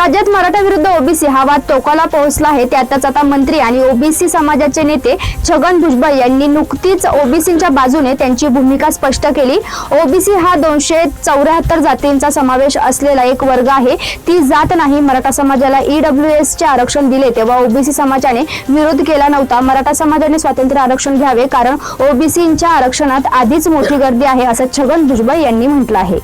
राज्यात मराठा विरुद्ध ओबीसी हा वाद टोकाला पोहोचला आहे. त्यातच आता मंत्री आणि ओबीसी समाजाचे नेते छगन भुजबळ यांनी नुकतीच ओबीसीच्या बाजूने त्यांची भूमिका स्पष्ट केली. ओबीसी हा दोनशे चौऱ्याहत्तर जातींचा समावेश असलेला एक वर्ग आहे. ती जात नाही. मराठा समाजाला ईडब्ल्यू एस चे आरक्षण दिले तेव्हा ओबीसी समाजाने विरोध केला नव्हता. मराठा समाजाने स्वातंत्र्य आरक्षण घ्यावे कारण ओबीसीच्या आरक्षणात आधीच मोठी गर्दी आहे असं छगन भुजबळ यांनी म्हटलं आहे.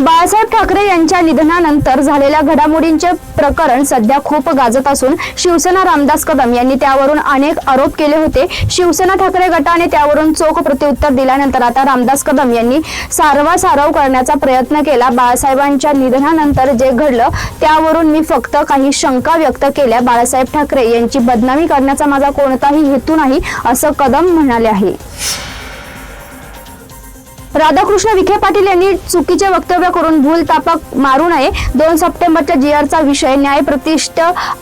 बाळासाहेब ठाकरे यांच्या निधनानंतर झालेल्या घडामोडींचे प्रकरण सध्या खूप गाजत असून शिवसेना रामदास कदम यांनी त्यावरून अनेक आरोप केले होते. शिवसेना ठाकरे गटाने त्यावरून चोख प्रत्युत्तर दिल्यानंतर आता रामदास कदम यांनी सारवासारव करण्याचा प्रयत्न केला. बाळासाहेबांच्या निधनानंतर जे घडलं त्यावरून मी फक्त काही शंका व्यक्त केल्या. बाळासाहेब ठाकरे यांची बदनामी करण्याचा माझा कोणताही हेतू नाही असं कदम म्हणाले आहे. राधाकृष्ण विखे पाटील यांनी चुकीचे वक्तव्य करून भूल तापक मारू नये. दोन सप्टेंबरच्या जी आरचा विषय न्यायप्रतिष्ठ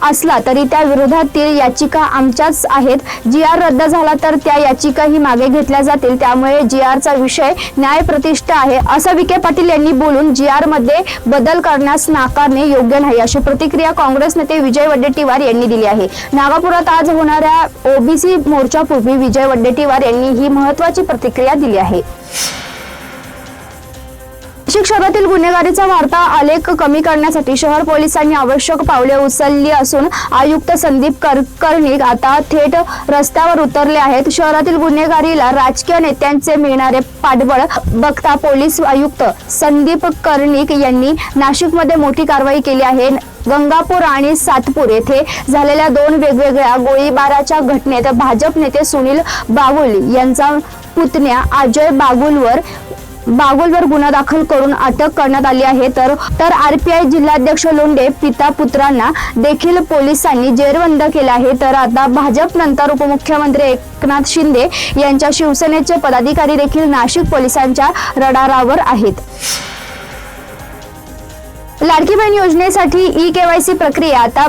असला तरी त्या विरोधातील याचिका आमच्याच आहेत. जी आर रद्द झाला तर त्या याचिकाही मागे घेतल्या जातील. त्यामुळे जी आरचा विषय न्यायप्रतिष्ठ आहे असं विखे पाटील यांनी बोलून जी आरमध्ये बदल करण्यास नाकारणे योग्य नाही अशी प्रतिक्रिया काँग्रेस नेते विजय वडेट्टीवार यांनी दिली आहे. नागापुरात आज होणाऱ्या ओबीसी मोर्चापूर्वी विजय वडेट्टीवार यांनी ही महत्वाची प्रतिक्रिया दिली आहे. नाशिक शहरातील गुन्हेगारीचा वाढता आलेख कमी करण्यासाठी शहर पोलिसांनी आवश्यक पावले उचलली असून आयुक्त संदीप करकर्णिक आता थेट रस्त्यावर उतरले आहेत. शहरातील गुन्हेगारीला राजकीय नेत्यांचे मिळणारे पाठबळ बघता पोलीस आयुक्त संदीप कर्णिक यांनी नाशिकमध्ये मोठी कारवाई केली आहे. गंगापूर आणि सातपूर येथे झालेल्या दोन वेगवेगळ्या गोळीबाराच्या घटनेत भाजप नेते सुनील बागुल यांचा पुतण्या अजय बागुलवर बागोलवर गुन्हा दाखल करून अटक करण्यात आली आहे. तर तर आरपीआय जिल्हाध्यक्ष लोंढे पिता पुत्रांना देखील पोलिसांनी जेरबंद केले आहे. तर आता भाजप नंतर उपमुख्यमंत्री एकनाथ शिंदे यांच्या शिवसेनेचे पदाधिकारी देखील नाशिक पोलिसांच्या रडारावर आहेत. लाडकी बहीण योजनेसाठी ई केवायसी प्रक्रिया आता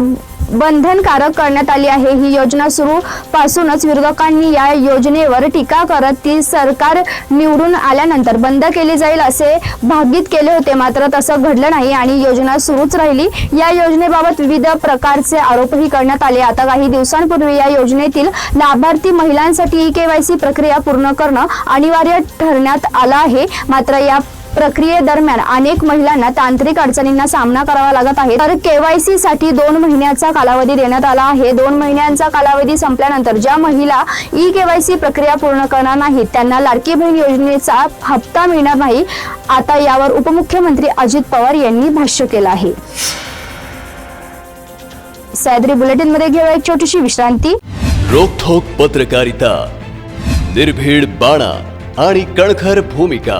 बंधनकारक करण्यात आली आहे. ही योजना सुरू पासूनच विरोधकांनी या योजनेवर टीका करत ती सरकार निवडून आल्यानंतर बंद केली जाईल असे भागीत केले होते. मात्र तसं घडलं नाही आणि योजना सुरूच राहिली. या योजनेबाबत विविध प्रकारचे आरोपही करण्यात आले. आता काही दिवसांपूर्वी या योजनेतील लाभार्थी महिलांसाठी ई केवायसी प्रक्रिया पूर्ण करणं अनिवार्य ठरण्यात आलं आहे. मात्र या प्रक्रियेदरम्यान अनेक महिलांना तांत्रिक अडचणींना सामना करावा लागत आहे. तर केवायसी साठी दोन महिन्याचा कालावधी देण्यात आला आहे. दोन महिन्यांचा कालावधी संपल्यानंतर ज्या महिला ई केवायसी प्रक्रिया पूर्ण करणार नाहीत त्यांना लाडकी बहीण योजनेचा हप्ता मिळणार नाही. आता यावर उपमुख्यमंत्री अजित पवार यांनी भाष्य केलं आहे. सह्याद्री बुलेटिनमध्ये घेऊया एक छोटीशी विश्रांती. रोखोक पत्रकारिता निर्भीड बाणा आणि कणखर भूमिका.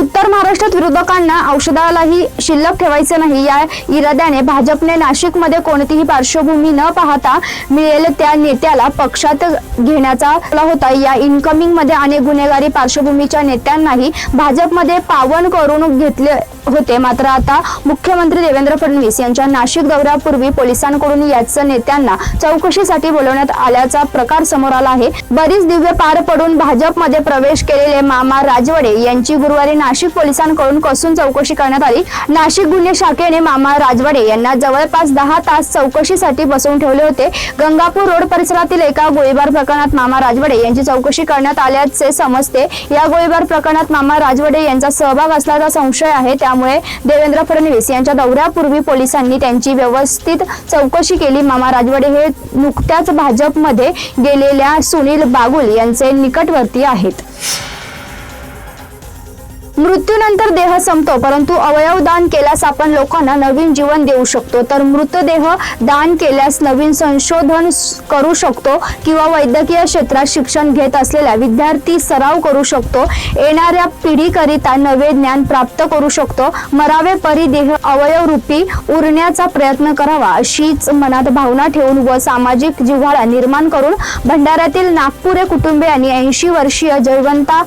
उत्तर महाराष्ट्रात विरोधकांना औषधालाही शिल्लक ठेवायचे नाही. या इराद्याने भाजपने नाशिकमध्ये कोणतीही पार्श्वभूमी न पाहता मिळेल त्या नेत्याला पक्षात घेण्याचा होता. या इन्कमिंगमध्ये अनेक गुन्हेगारी पार्श्वभूमीच्या नेत्यांनाही भाजपमध्ये पावन करून घेतले होते. मात्र आता मुख्यमंत्री देवेंद्र फडणवीस यांच्या नाशिक दौऱ्यापूर्वी पोलिसांकडून याच नेत्यांना चौकशीसाठी बोलवण्यात आल्याचा प्रकार समोर आला आहे. बरीच दिव्य पार पडून भाजपमध्ये प्रवेश केलेले मामा राजवडे यांची गुरुवारी नाशिक पोलिसांकडून कसून चौकशी करण्यात आली. नाशिक गुन्हे शाखेने मामा राजवाडे यांना जवळपास दहा तास चौकशीसाठी बसवून ठेवले होते. गंगापूर रोड परिसरातील एका गोळीबार प्रकरणात मामा राजवाडे यांची चौकशी करण्यात आल्याचे समजते. या गोळीबार प्रकरणात मामा राजवाडे यांचा सहभाग असल्याचा संशय आहे. त्यामुळे देवेंद्र फडणवीस यांच्या दौऱ्यापूर्वी पोलिसांनी त्यांची व्यवस्थित चौकशी केली. मामा राजवाडे हे नुकत्याच भाजपमध्ये गेलेल्या सुनील बागुल यांचे निकटवर्ती आहेत. मृत्यूनंतर देह संपतो परंतु अवयव दान केल्यास आपण लोकांना नवीन जीवन देऊ शकतो. तर मृतदेह दान केल्यास नवीन संशोधन करू शकतो किंवा वैद्यकीय क्षेत्रात शिक्षण घेत असलेला विद्यार्थी सराव करू शकतो. येणाऱ्या पिढीकरिता नवे ज्ञान प्राप्त करू शकतो. मरावे परी देह उरण्याचा प्रयत्न करावा अशीच मनात भावना ठेवून व सामाजिक जिव्हाळा निर्माण करून भंडाऱ्यातील नागपुरे कुटुंबियांनी ऐंशी वर्षीय जयवंता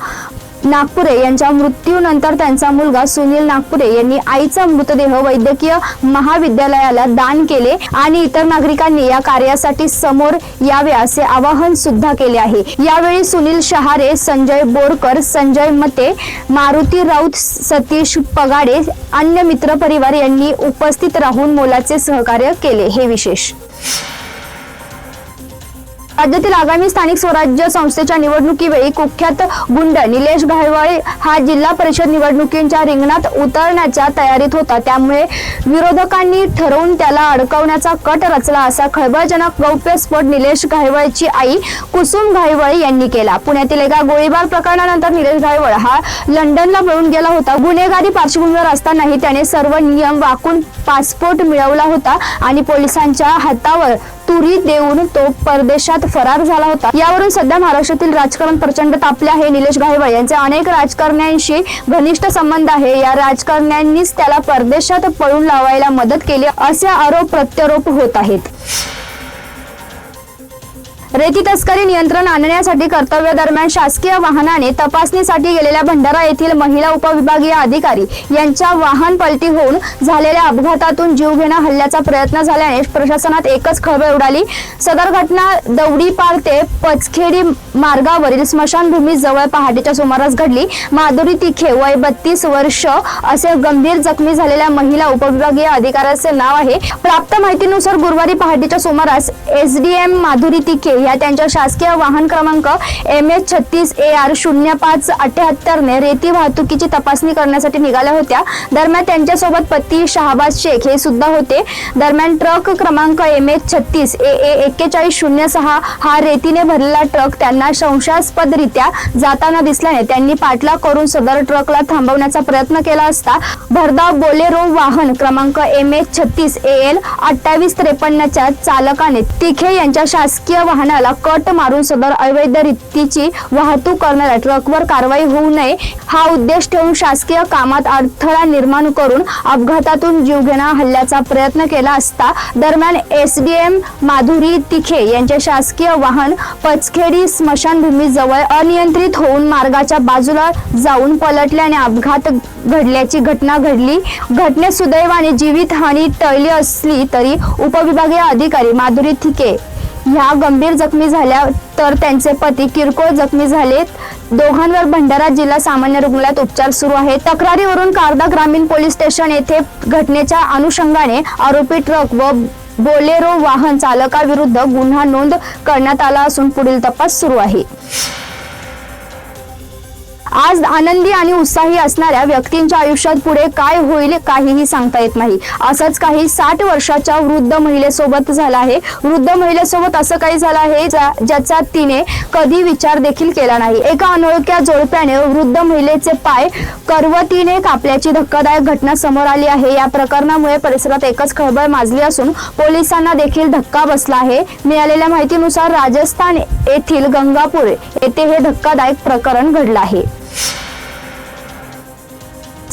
नागपुरे यांच्या मृत्यूनंतर त्यांचा मुलगा सुनील नागपुरे यांनी आईचा मृतदेह वैद्यकीय महाविद्यालयाला दान केले आणि इतर नागरिकांनी या कार्यासाठी समोर यावे असे आवाहन सुद्धा केले आहे. यावेळी सुनील शहारे संजय बोरकर संजय मते मारुती राऊत सतीश पगाडे अन्य मित्र परिवार यांनी उपस्थित राहून मोलाचे सहकार्य केले. हे विशेष राज्यातील आगामी स्थानिक स्वराज्य संस्थेच्या निवडणुकीवेळी कुख्यात गुंड निलेश घायवळे हा जिल्हा परिषद निवडणुकींच्या रिंगणात उतरण्याच्या तयारीत होता. त्यामुळे विरोधकांनी ठरवून त्याला अडकवण्याचा कट रचला असा खळबळजनक गौप्यस्फोट निलेश घायवळची आई कुसुम घायवळ यांनी केला. पुण्यातील एका गोळीबार प्रकरणानंतर निलेश घायवळ हा लंडनला पळून गेला होता. गुन्हेगारी पार्श्वभूमीवर असतानाही त्याने सर्व नियम वाकून पासपोर्ट मिळवला होता आणि पोलिसांच्या हातावर तुरी देऊन तो परदेशात फरार झाला होता. यावरून सध्या महाराष्ट्रातील राजकारण प्रचंड तापले आहे. निलेश घायवळ यांचे अनेक राजकारण्यांशी घनिष्ठ संबंध आहे. या राजकारण्यांनीच त्याला परदेशात पळून लावायला मदत केली असे आरोप प्रत्यारोप होत आहेत. रेती तस्करी नियंत्रण आणण्यासाठी कर्तव्य दरम्यान शासकीय वाहनाने तपासणीसाठी गेलेल्या भंडारा येथील महिला उपविभागीय अधिकारी यांच्या वाहन पलटी होऊन झालेल्या अपघातातून जीवघेणा हल्ल्याचा प्रयत्न झाल्याने प्रशासनात एकच खळबळ उडाली. सदर घटना दौडीपार ते पचखेडी मार्गावरील स्मशानभूमी जवळ पहाटेच्या सुमारास घडली. माधुरी तिखे वय बत्तीस वर्ष असे गंभीर जखमी झालेल्या महिला उपविभागीय अधिकाऱ्याचे नाव आहे. प्राप्त माहितीनुसार गुरुवारी पहाटेच्या सुमारास एसडीएम माधुरी तिखे या त्यांच्या शासकीय वाहन क्रमांक एम एच छत्तीस ए आर शून्य पाच अठ्याहत्तरने रेती वाहतुकीची तपासणी करण्यासाठी निघाल्या होत्या. दरम्यान त्यांच्यासोबत पती शहाबाज शेख हे सुद्धा होते. दरम्यान ट्रक क्रमांक एम एच छत्तीस ए ए एक्केचाळीस शून्य सहा हा रेतीने भरलेला ट्रक त्यांना संशयास्पदरित्या जाताना दिसल्याने त्यांनी पाठलाग करून सदर ट्रकला थांबवण्याचा प्रयत्न केला असता भरधाव बोलेरो वाहन क्रमांक एम एच छत्तीस ए एल अठ्ठावीस त्रेपन्नच्या चालकाने तिखे यांच्या शासकीय वाहना वाहनाला कट मारून सदर अवैध रीतीची वाहतूक करणाऱ्या ट्रकवर कारवाई होऊ नये हा उद्देश ठेवून शासकीय कामात अडथळा निर्माण करून अपघातातून जीवघेणा हल्ल्याचा प्रयत्न केला असता दरम्यान एसडीएम माधुरी तिखे यांचे शासकीय वाहन पचखेडी स्मशानभूमी जवळ अनियंत्रित होऊन मार्गाच्या बाजूला जाऊन पलटल्याने अपघात घडल्याची घटना घडली. घटनेत सुदैवाने जीवितहानी टळली असली तरी उपविभागीय अधिकारी माधुरी थिके ह्या गंभीर जखमी झाल्या तर त्यांचे पती किरकोळ जखमी झालेत. दोघांवर भंडारा जिल्हा सामान्य रुग्णालयात उपचार सुरू आहेत. तक्रारीवरून कारदा ग्रामीण पोलीस स्टेशन येथे घटनेच्या अनुषंगाने आरोपी ट्रक व बोलेरो वाहन चालकाविरुद्ध गुन्हा नोंद करण्यात आला असून पुढील तपास सुरू आहे. आज आनंदी आणि उत्साही असणाऱ्या व्यक्तींच्या आयुष्यात पुढे काय होईल काहीही सांगता येत नाही. असंच काही साठ वर्षाच्या वृद्ध महिलेसोबत झालं आहे. वृद्ध महिलेसोबत असं काही झालं आहे ज्या- ज्याचा तिने कधी विचार देखील केला नाही. एका अनोळख्या जोडप्याने वृद्ध महिलेचे पाय करवतीने कापल्याची धक्कादायक घटना समोर आली आहे. या प्रकरणामुळे परिसरात एकच खळबळ माजली असून पोलिसांना देखील धक्का बसला आहे. मिळालेल्या माहितीनुसार राजस्थान येथील गंगापूर येथे हे धक्कादायक प्रकरण घडलं आहे.